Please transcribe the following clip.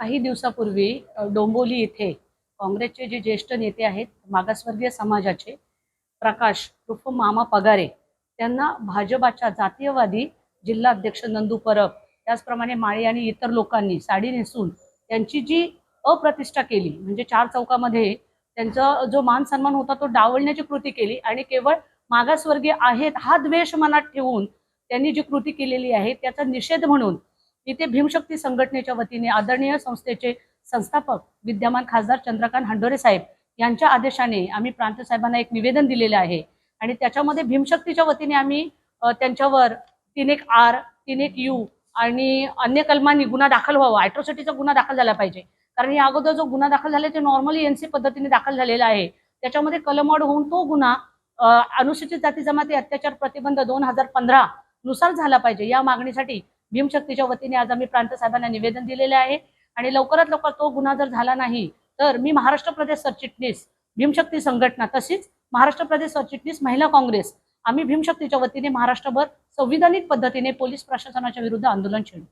काही दिवसापूर्वी डोंबोली येथे काँग्रेसचे जे ज्येष्ठ नेते आहेत मागासवर्गीय समाजाचे प्रकाश उर्फ मामा पगारे त्यांना भाजपाच्या जातीयवादी जिल्हा अध्यक्ष नंदू परब त्याचप्रमाणे माळी आणि इतर लोकांनी साडी नेसून त्यांची जी अप्रतिष्ठा केली म्हणजे चार चौकामध्ये त्यांचा जो मान सन्मान होता तो डावलण्याची कृती केली आणि केवळ मागासवर्गीय आहेत हा द्वेष मनात ठेवून त्यांनी जी कृती केलेली आहे त्याचा निषेध म्हणून इथे भीमशक्ती संघटनेच्या वतीने आदरणीय संस्थेचे संस्थापक विद्यमान खासदार चंद्रकांत हंडोरे साहेब यांच्या आदेशाने आम्ही प्रांत साहेबांना एक निवेदन दिलेलं आहे. आणि त्याच्यामध्ये भीमशक्तीच्या वतीने आम्ही त्यांच्यावर तीन एक आर तीन एक यू आणि अन्य कलमांनी गुन्हा दाखल व्हावा ॲट्रॉसिटीचा गुन्हा दाखल झाला पाहिजे. कारण या अगोदर जो गुन्हा दाखल झाला ते नॉर्मली एनसी पद्धतीने दाखल झालेला आहे. त्याच्यामध्ये कलमवाढ होऊन तो गुन्हा अनुसूचित जाती जमाती अत्याचार प्रतिबंध दोन हजार पंधरा नुसार झाला पाहिजे. या मागणीसाठी भीमशक्तीच्या वतीने आज आम्ही प्रांत साहेबांना निवेदन दिलेले आहे. आणि लवकरात लवकर तो गुन्हा जर झाला नाही तर मी महाराष्ट्र प्रदेश सरचिटणीस भीमशक्ती संघटना तशीच महाराष्ट्र प्रदेश सरचिटणीस महिला काँग्रेस आम्ही भीमशक्तीच्या वतीने महाराष्ट्रभर संविधानिक पद्धतीने पोलीस प्रशासनाच्या विरुद्ध आंदोलन छेडू.